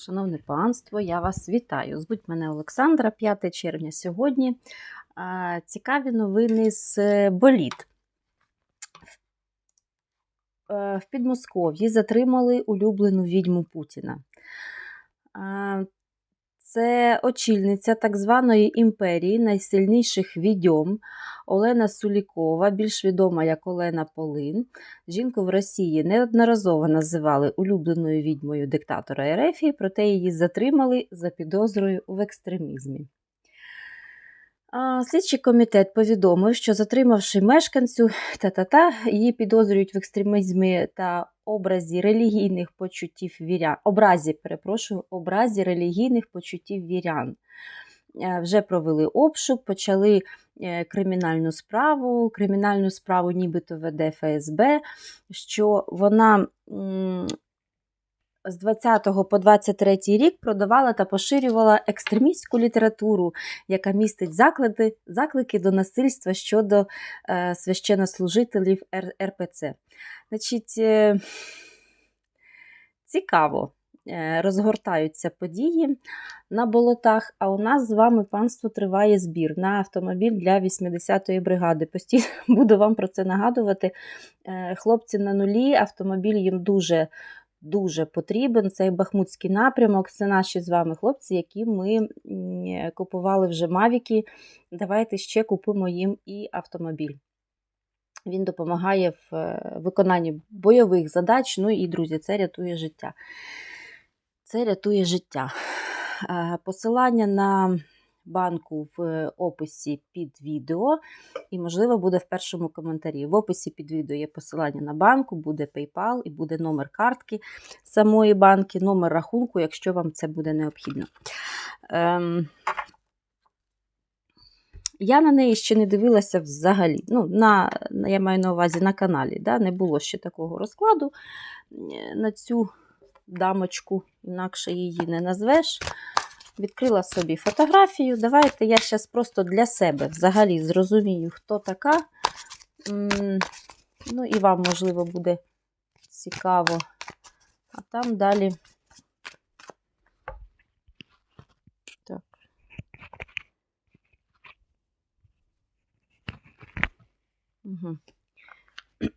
Шановне панство, я вас вітаю. Звуть мене Олександра, 5 червня сьогодні. Цікаві новини з е, боліт. Е, В Підмосков'ї затримали улюблену відьму Путіна. Це очільниця так званої імперії найсильніших відьом Олена Сулікова, більш відома як Олена Полин. Жінку в Росії неодноразово називали улюбленою відьмою диктатора Ерефії, проте її затримали за підозрою в екстремізмі. Слідчий комітет повідомив, що затримавши мешканцю та-та-та, її підозрюють в екстремізмі та образі релігійних почуттів вірян. Образі, перепрошую, образі релігійних почуттів вірян. Е, Вже провели обшук, почали е, кримінальну справу. Кримінальну справу нібито веде ФСБ, що вона з 20 по 23 рік продавала та поширювала екстремістську літературу, яка містить заклади, заклики до насильства щодо е, священнослужителів Р- РПЦ. Значить, е, цікаво. е, Розгортаються події на болотах, а у нас з вами панство триває збір на автомобіль для 80-ї бригади. Постійно буду вам про це нагадувати. Е, Хлопці на нулі, автомобіль їм дуже дуже потрібен. Цей бахмутський напрямок. Це наші з вами хлопці, які ми купували вже Мавіки. Давайте ще купимо їм і автомобіль. Він допомагає в е, виконанні бойових задач. Ну і, друзі, це рятує життя. Це рятує життя. Е, Посилання на банку в описі під відео, і, можливо, буде в першому коментарі. В описі під відео є посилання на банку, буде PayPal і буде номер картки самої банки, номер рахунку, якщо вам це буде необхідно. Ем, я на неї ще не дивилася взагалі. Ну, на, я маю на увазі на каналі. Да? Не було ще такого розкладу е, на цю дамочку, інакше її не назвеш. Відкрила собі фотографію. Давайте я зараз просто для себе взагалі зрозумію, хто така. Ну, і вам, можливо, буде цікаво. А там далі.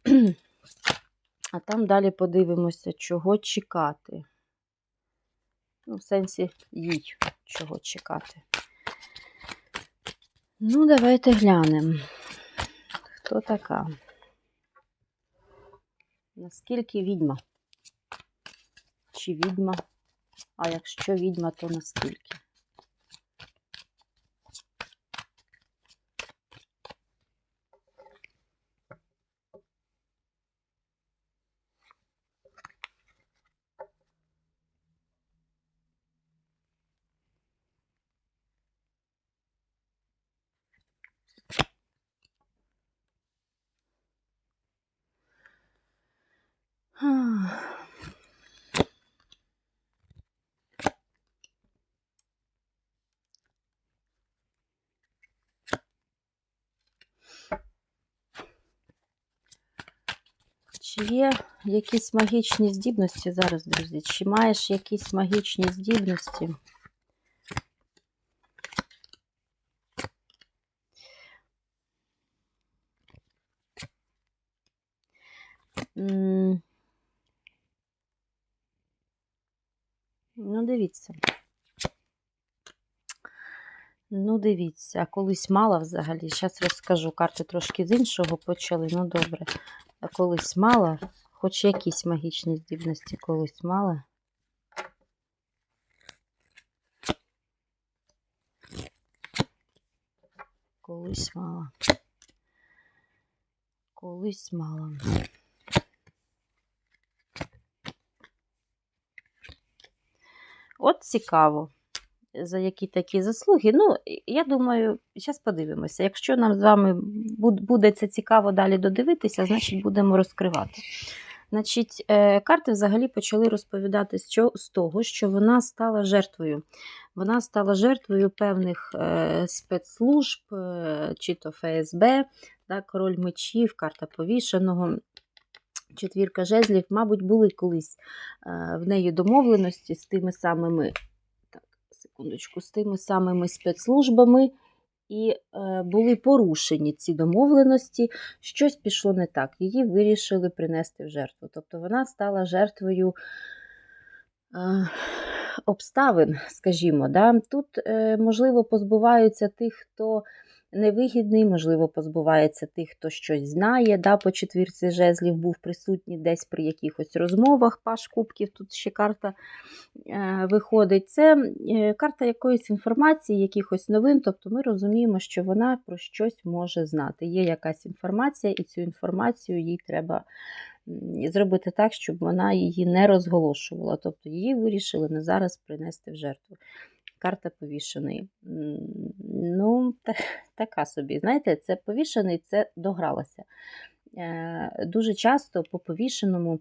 А там далі подивимося, чого чекати. Ну, в сенсі їй чого чекати. Ну, давайте глянемо. Хто така? Наскільки відьма? Чи відьма? А якщо відьма, то наскільки? Чи є якісь магічні здібності зараз, друзі? Чи маєш якісь магічні здібності? Ну, дивіться. Ну, дивіться, колись мала взагалі. Зараз розкажу. Карти трошки з іншого почали. Ну, добре. А колись мала, хоч якісь магічні здібності колись мала. Колись мала. Колись мала. От цікаво, за які такі заслуги. Ну, я думаю, зараз подивимося. Якщо нам з вами буде це цікаво далі додивитися, значить будемо розкривати. Значить, е, карти взагалі почали розповідати з того, що вона стала жертвою. Вона стала жертвою певних е, спецслужб, е, чи то ФСБ, да, король мечів, карта повішеного. Четвірка жезлів, мабуть, були колись е, в неї домовленості з тими самими, так, секундочку, з тими самими спецслужбами, і е, були порушені ці домовленості, щось пішло не так. Її вирішили принести в жертву. Тобто вона стала жертвою. е, Обставин, скажімо, да? тут, можливо, позбуваються тих, хто невигідний, можливо, позбувається тих, хто щось знає. Да? По четвірці жезлів був присутній десь при якихось розмовах паш кубків. Тут ще карта е, виходить. Це е, карта якоїсь інформації, якихось новин. Тобто ми розуміємо, що вона про щось може знати. Є якась інформація, і цю інформацію їй треба зробити так, щоб вона її не розголошувала. Тобто її вирішили не зараз принести в жертву. Карта повішений. Ну, та, така собі. Знаєте, це повішений, це догралося. Е, Дуже часто по повішеному е,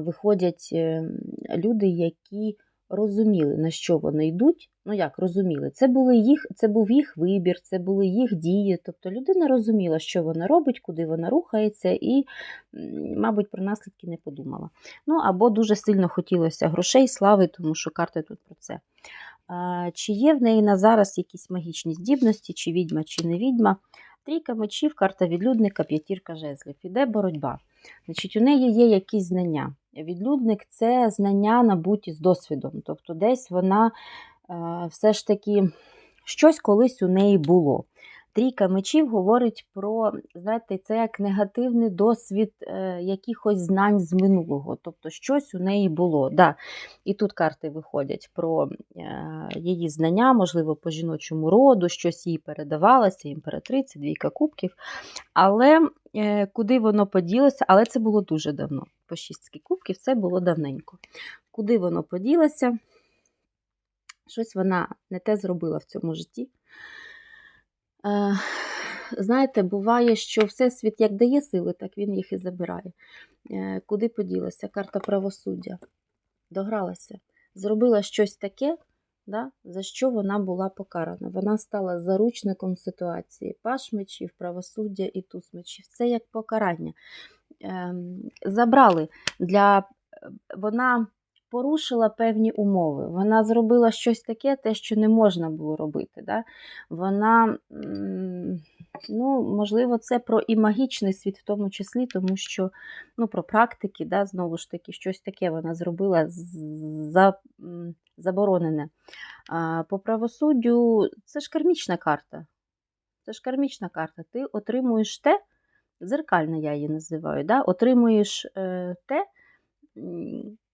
виходять е, люди, які розуміли, на що вони йдуть. Ну як розуміли, це були їх, це був їх вибір, це були їх дії. Тобто людина розуміла, що вона робить, куди вона рухається, і, мабуть, про наслідки не подумала. Ну або дуже сильно хотілося грошей, слави, тому що карти тут про це. А, Чи є в неї на зараз якісь магічні здібності, чи відьма, чи не відьма? Трійка мечів, карта відлюдника, п'ятірка жезлів. Іде боротьба. Значить, у неї є якісь знання. Відлюдник це знання набуті з досвідом. Тобто, десь вона все ж таки щось колись у неї було. Трійка мечів говорить про, знаєте, це як негативний досвід е, якихось знань з минулого. Тобто щось у неї було. Да. І тут карти виходять про е, її знання, можливо, по жіночому роду, щось їй передавалося, імператриця, двійка кубків. Але е, куди воно поділося, але це було дуже давно. По шістки кубків це було давненько. Куди воно поділося? Щось вона не те зробила в цьому житті. Е, знаєте, буває, що Всесвіт як дає сили, так він їх і забирає. Е, куди поділася? Карта правосуддя. Догралася. Зробила щось таке, да, за що вона була покарана. Вона стала заручником ситуації. Паш мечів, правосуддя і туз. Це як покарання. Ем, забрали для. Вона порушила певні умови. Вона зробила щось таке, те, що не можна було робити. Да? Вона, ну, можливо, це про і магічний світ в тому числі, тому що ну, про практики, да, знову ж таки, щось таке вона зробила за, заборонене. По правосуддю це ж кармічна карта. Це ж кармічна карта. Ти отримуєш те, зеркальна я її називаю, да? отримуєш е, те,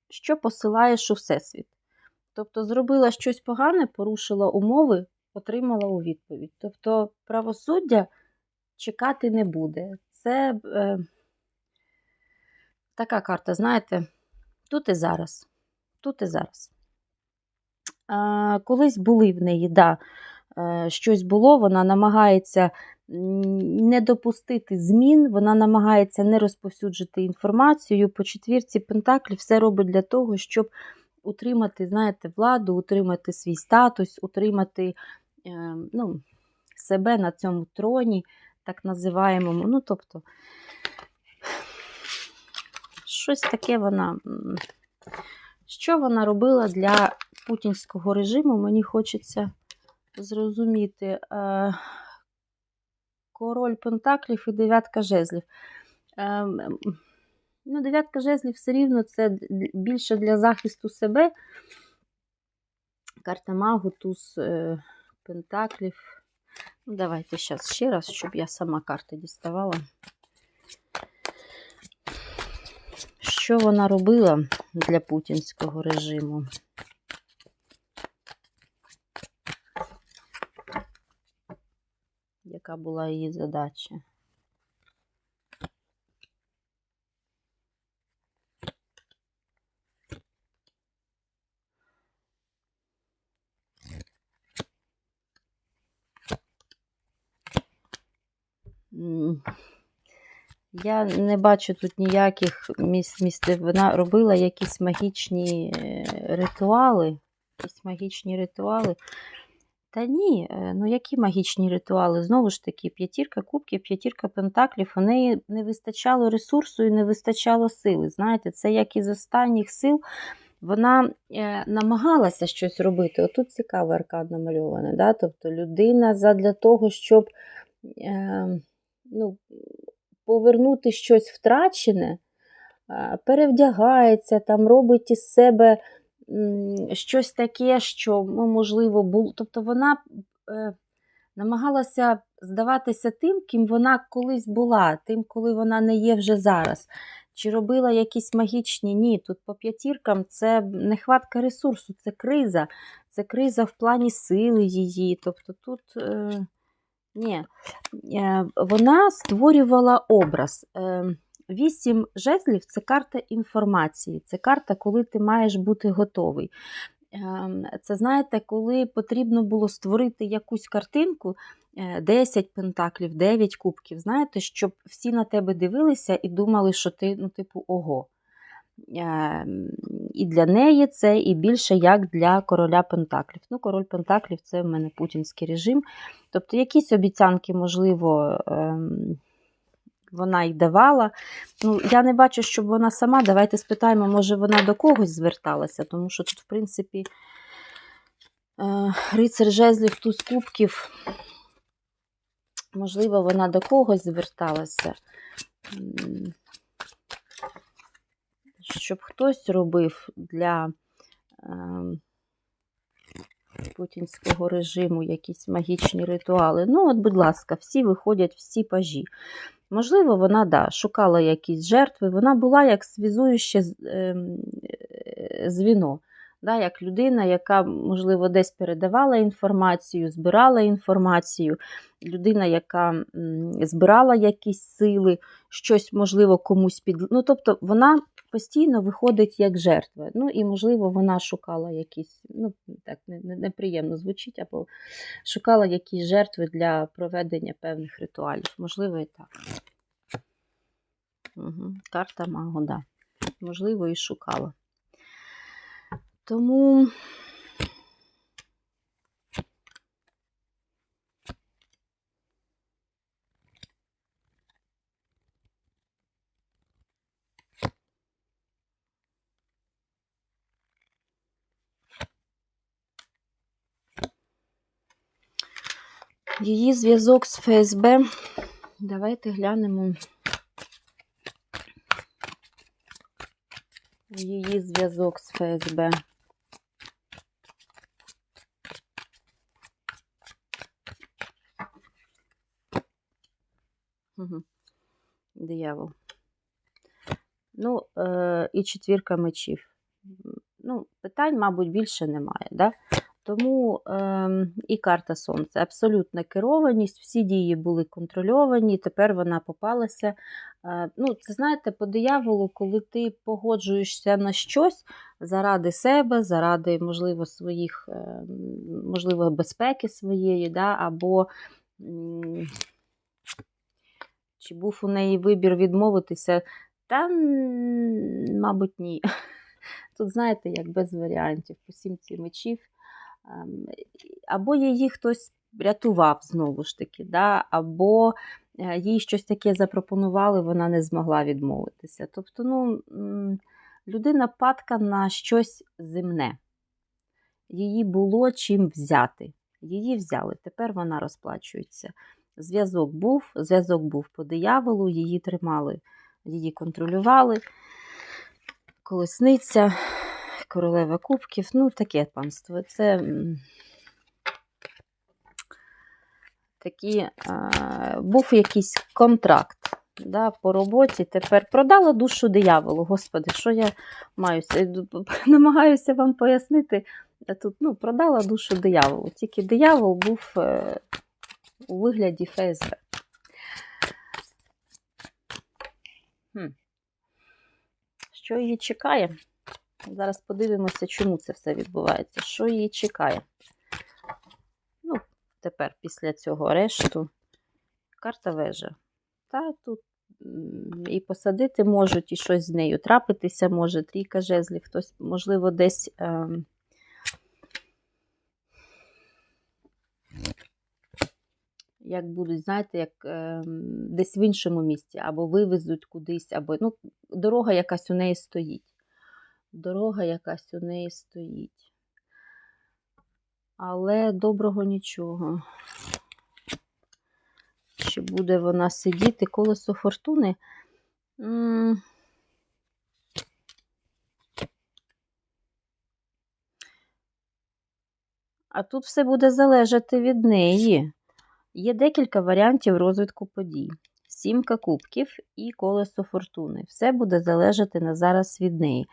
що посилаєш у Всесвіт. Тобто зробила щось погане, порушила умови, отримала у відповідь. Тобто правосуддя чекати не буде. Це е, така карта, знаєте, тут і зараз. Тут і зараз. А, колись були в неї, да, е, щось було, вона намагається не допустити змін, вона намагається не розповсюджити інформацію. По четвірці Пентаклі все робить для того, щоб утримати, знаєте, владу, утримати свій статус, утримати е, ну, себе на цьому троні, так називаємому. Ну, тобто, щось таке вона. Що вона робила для путінського режиму, мені хочеться зрозуміти. Е, Король Пентаклів і дев'ятка жезлів. Ем, Ну, дев'ятка жезлів все рівно це більше для захисту себе. Карта магу, туз е, Пентаклів. Ну, давайте зараз ще раз, щоб я сама карти діставала. Що вона робила для путінського режиму? Яка була її задача? Я не бачу тут ніяких місць, місць, вона робила якісь магічні е, ритуали. Якісь магічні ритуали. Та ні, е, ну які магічні ритуали? Знову ж таки, п'ятірка кубків, п'ятірка пентаклів, у неї не вистачало ресурсу і не вистачало сили. Знаєте, це як із останніх сил вона е, намагалася щось робити. Отут цікавий аркан намальований. Да? Тобто людина задля того, щоб е, ну, повернути щось втрачене, перевдягається, там робить із себе щось таке, що, ну, можливо, було. Тобто вона е, намагалася здаватися тим, ким вона колись була, тим, коли вона не є вже зараз. Чи робила якісь магічні? Ні. Тут по п'ятіркам це нехватка ресурсу, це криза, це криза в плані сили її. Тобто тут е, ні. Е, вона створювала образ. Е, Вісім жезлів це карта інформації, це карта, коли ти маєш бути готовий. Ем, Це знаєте, коли потрібно було створити якусь картинку, е, 10 пентаклів, 9 кубків, знаєте, щоб всі на тебе дивилися і думали, що ти, ну, типу, ого. Ем, І для неї це і більше як для короля Пентаклів. Ну, король Пентаклів це в мене путінський режим. Тобто, якісь обіцянки, можливо, ем, вона й давала. Ну, Я не бачу, щоб вона сама. Давайте спитаємо, може вона до когось зверталася, тому що тут, в принципі, е, рицар жезлів, туз кубків. Можливо, вона до когось зверталася. Щоб хтось робив для е, путінського режиму якісь магічні ритуали. Ну, от, будь ласка, всі виходять, всі пажі. Можливо, вона да, шукала якісь жертви, вона була як свізующе ем, е, звіно, да, як людина, яка, можливо, десь передавала інформацію, збирала інформацію, людина, яка збирала якісь сили, щось, можливо, комусь під. Ну, тобто вона постійно виходить як жертва. Ну, і, можливо, вона шукала якісь, ну, так, не- не- неприємно звучить, або шукала якісь жертви для проведення певних ритуалів. Можливо, і так. Угу. Карта Магода. Можливо, і шукала. Тому. Її зв'язок з ФСБ. Давайте глянемо. Її зв'язок з ФСБ. Угу. Диявол. Ну, е, і четвірка мечів. Ну, питань, мабуть, більше немає. Да? Тому е, і карта Сонця. Абсолютна керованість, всі дії були контрольовані, тепер вона попалася. Е, ну, це знаєте, по дияволу, коли ти погоджуєшся на щось заради себе, заради, можливо, своїх, е, можливо, безпеки своєї, да? або м, чи був у неї вибір відмовитися? Та, мабуть, ні. Тут, знаєте, як без варіантів, по сімці мечів. Ем, Або її хтось рятував знову ж таки, да? або е, їй щось таке запропонували, вона не змогла відмовитися. Тобто, ну, людина падка на щось земне. Її було чим взяти. Її взяли, тепер вона розплачується. Зв'язок був, зв'язок був по дияволу, її тримали, її контролювали. Колесниця, королева кубків, ну таке панство. Це такі, був якийсь контракт да, по роботі. Тепер продала душу дияволу. Господи, що я маюся? Намагаюся вам пояснити. Тут ну, продала душу дияволу. Тільки диявол був е, у вигляді ФСБ. Хм. Що її чекає? Зараз подивимося, чому це все відбувається. Що її чекає? Ну, тепер після цього арешту. Карта вежа. Та тут і посадити можуть, і щось з нею трапитися може. Трійка жезлів, хтось, можливо, десь. ем, як будуть, знаєте, як е, десь в іншому місці, або вивезуть кудись, або ну, дорога якась у неї стоїть. Дорога якась у неї стоїть. Але доброго нічого. Чи буде вона сидіти колесо фортуни? М, А тут все буде залежати від неї. Є декілька варіантів розвитку подій. Сімка кубків і колесо фортуни. Все буде залежати на зараз від неї.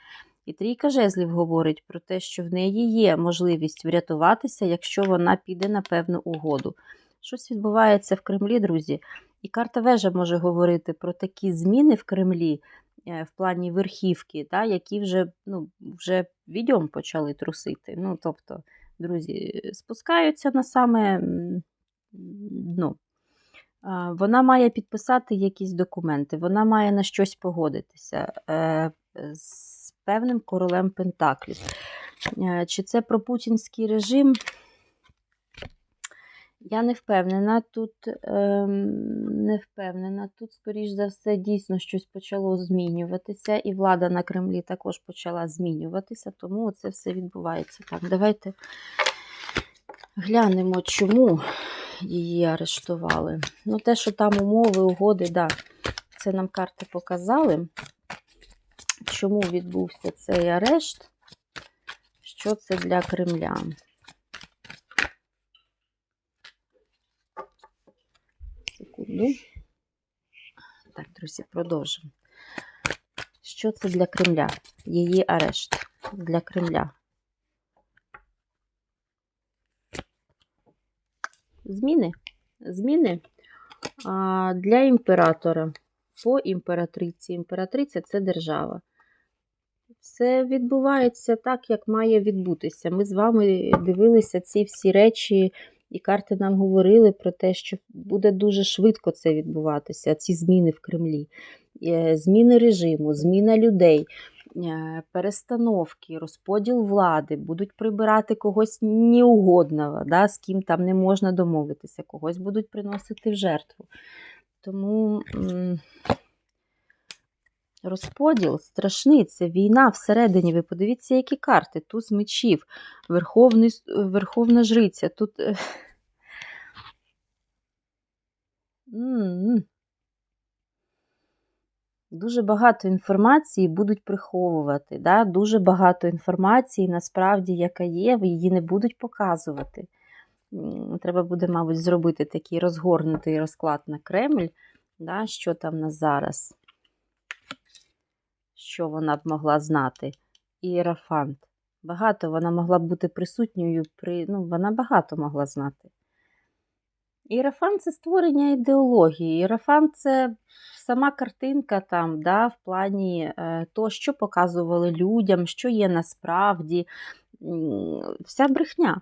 І трійка жезлів говорить про те, що в неї є можливість врятуватися, якщо вона піде на певну угоду. Щось відбувається в Кремлі, друзі. І карта вежа може говорити про такі зміни в Кремлі е, в плані верхівки, та, які вже ну, вже відьом почали трусити. Ну, тобто, друзі, спускаються на саме дно. Вона має підписати якісь документи, вона має на щось погодитися е, з певним королем Пентаклів. Е, Чи це про путінський режим? Я не впевнена тут, ем, не впевнена. Тут, скоріш за все, дійсно щось почало змінюватися, і влада на Кремлі також почала змінюватися, тому це все відбувається. Так, давайте глянемо, чому її арештували. Ну, те, що там умови, угоди, да, це нам карти показали. Чому відбувся цей арешт? Що це для Кремля? Секунду. Так, друзі, продовжимо. Що це для Кремля? Її арешт для Кремля. Зміни. Зміни для імператора. По імператриці. Імператриця це держава. Все відбувається так, як має відбутися. Ми з вами дивилися ці всі речі, і карти нам говорили про те, що буде дуже швидко це відбуватися, ці зміни в Кремлі, Е, зміни режиму, зміна людей, перестановки, розподіл влади, будуть прибирати когось неугодного, да, з ким там не можна домовитися, когось будуть приносити в жертву. Тому. Розподіл страшний, це війна всередині. Ви подивіться, які карти. Туз мечів, Верховний, Верховна Жриця. Тут. Дуже багато інформації будуть приховувати. Да? Дуже багато інформації, насправді, яка є, її не будуть показувати. Треба буде, мабуть, зробити такий розгорнутий розклад на Кремль, да? що там на зараз що вона б могла знати. Ієрофант. Багато вона могла б бути присутньою при. Ну, вона багато могла знати. Ієрофант це створення ідеології. Ієрофант це сама картинка там, да, в плані е, того, що показували людям, що є насправді. Вся брехня.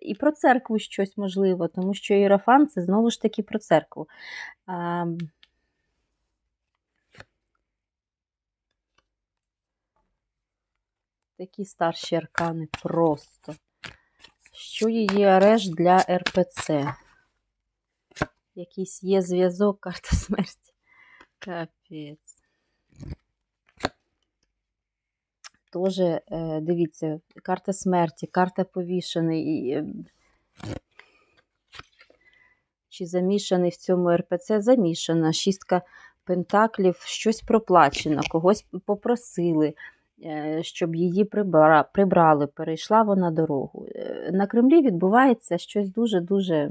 І про церкву щось можливо, тому що іерофант це знову ж таки про церкву. А, Такі старші аркани просто. Що її арешт для РПЦ? Якийсь є зв'язок, карта смерті. Капець. Тоже, е, дивіться, карта смерті, карта повішений. е, Чи замішаний в цьому РПЦ? Замішана. Шістка пентаклів, щось проплачено, когось попросили щоб її прибра- прибрали, перейшла вона дорогу. Е, На Кремлі відбувається щось дуже-дуже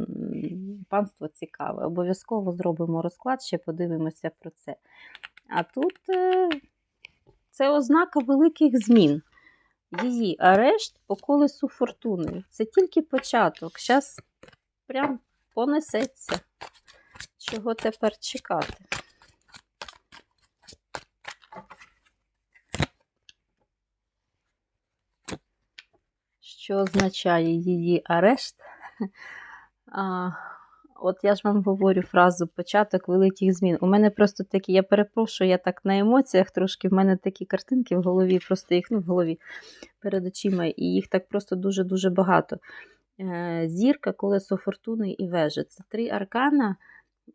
панство цікаве. Обов'язково зробимо розклад, ще подивимося про це. А тут е, це ознака великих змін. Її арешт по колесу фортуни. Це тільки початок. Зараз прям понесеться. Чого тепер чекати? Що означає її арешт. А, От я ж вам говорю фразу початок великих змін. У мене просто такі, я перепрошую, я так на емоціях трошки, в мене такі картинки в голові, просто їх ну, в голові перед очима, і їх так просто дуже-дуже багато. е, зірка, колесо фортуни і вежа. Це три аркана,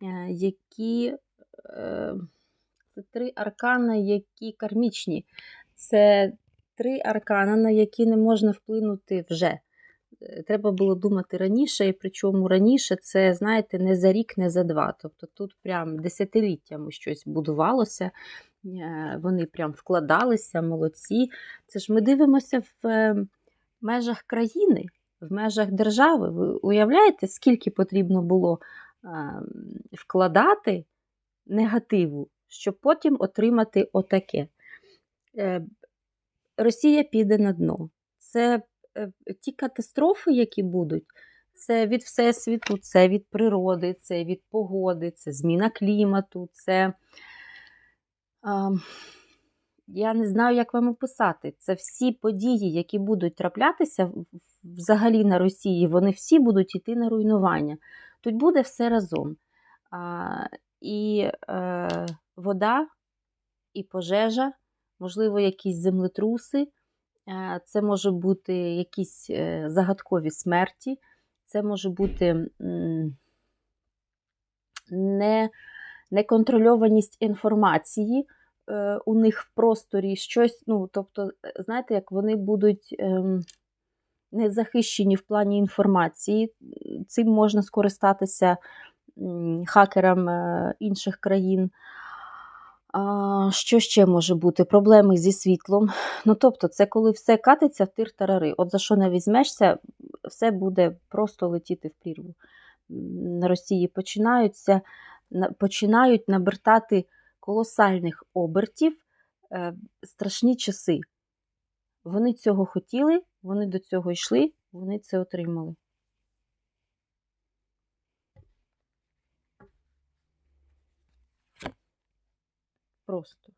е, які. е, Це три аркана, які кармічні. Це три аркана, на які не можна вплинути вже. Е, Треба було думати раніше, і причому раніше це, знаєте, не за рік, не за два. Тобто тут прям десятиліттями щось будувалося, е, вони прям вкладалися, молодці. Це ж ми дивимося в е, межах країни, в межах держави. Ви уявляєте, скільки потрібно було вкладати негативу, щоб потім отримати отаке. Росія піде на дно. Це е, ті катастрофи, які будуть, це від всесвіту, це від природи, це від погоди, це зміна клімату, це. А, я не знаю, як вам описати. Це всі події, які будуть траплятися взагалі на Росії, вони всі будуть йти на руйнування. Тут буде все разом. А, і е, вода, і пожежа, можливо, якісь землетруси. Е, Це може бути якісь е, загадкові смерті, це може бути не, неконтрольованість інформації е, у них в просторі, щось, ну, тобто, знаєте, як вони будуть ем, не захищені в плані інформації, цим можна скористатися хакерам інших країн. Що ще може бути? Проблеми зі світлом. Ну, тобто, це коли все катиться в тир-тарари. От за що не візьмешся, все буде просто летіти в прірву. На Росії починаються, починають набертати колосальних обертів е, страшні часи. Вони цього хотіли, вони до цього йшли, вони це отримали. Просто.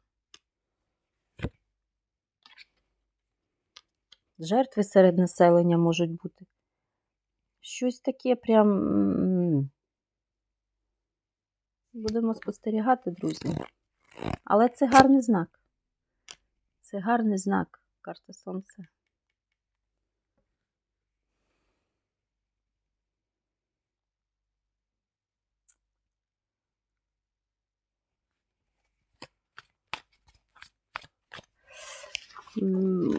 Жертви серед населення можуть бути. Щось таке прям. Будемо спостерігати, друзі. Але це гарний знак. Це гарний знак, карта Сонця.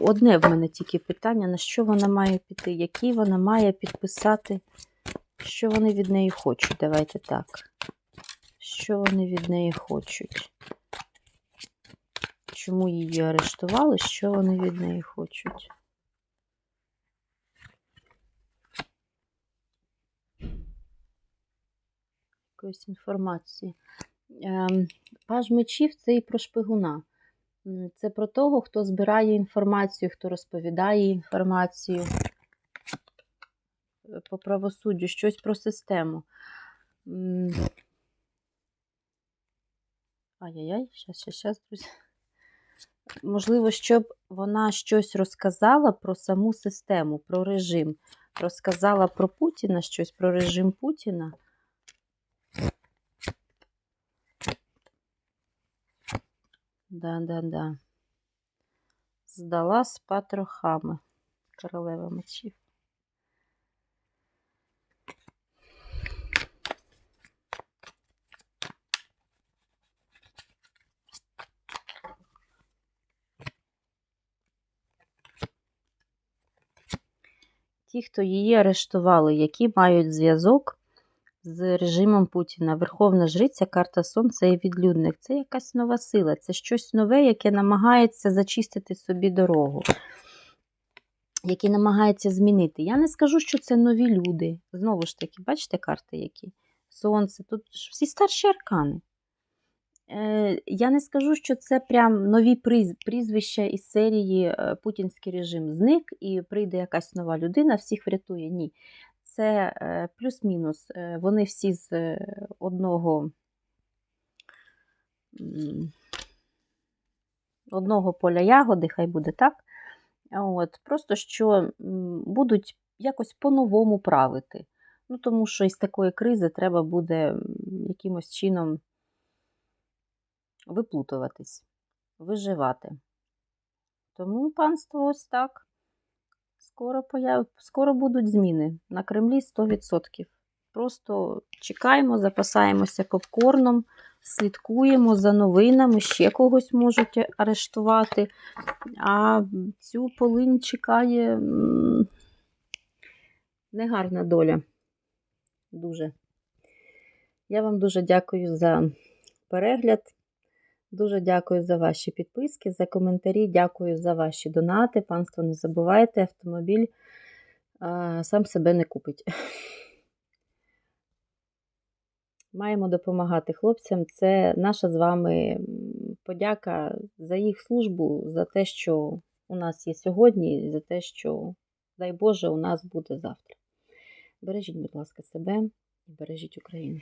Одне в мене тільки питання, на що вона має піти, який вона має підписати, що вони від неї хочуть. Давайте так. Що вони від неї хочуть? Чому її арештували? Що вони від неї хочуть? Якоїсь інформації. Ем, Паж мечів це і про шпигуна. Це про того, хто збирає інформацію, хто розповідає інформацію Е, по правосуддю, щось про систему. Ай-яй-яй, щас, щас, щас, друзі. Можливо, щоб вона щось розказала про саму систему, про режим. Розказала про Путіна щось, про режим Путіна. Да, да, да. Здала з патрохами. Королева мечів. Ті, хто її арештували, які мають зв'язок з режимом Путіна. Верховна жриця, карта Сонця і відлюдник. Це якась нова сила, це щось нове, яке намагається зачистити собі дорогу, яке намагається змінити. Я не скажу, що це нові люди. Знову ж таки, бачите карти які? Сонце, тут всі старші аркани. Е, Я не скажу, що це прям нові прізвища із серії е, Путінський режим зник і прийде якась нова людина, всіх врятує. Ні. Це е, плюс-мінус. Е, Вони всі з е, одного, одного поля ягоди, хай буде так. От, Просто що будуть якось по-новому правити. Ну, тому що із такої кризи треба буде якимось чином виплутуватись, виживати. Тому панство ось так. Скоро, появ... Скоро будуть зміни на Кремлі 100%. Просто чекаємо, запасаємося попкорном, слідкуємо за новинами, ще когось можуть арештувати. А цю полинь чекає негарна доля. Дуже. Я вам дуже дякую за перегляд. Дуже дякую за ваші підписки, за коментарі. Дякую за ваші донати. Панство, не забувайте, автомобіль а, сам себе не купить. Маємо допомагати хлопцям. Це наша з вами подяка за їх службу, за те, що у нас є сьогодні, і за те, що, дай Боже, у нас буде завтра. Бережіть, будь ласка, себе і бережіть Україну.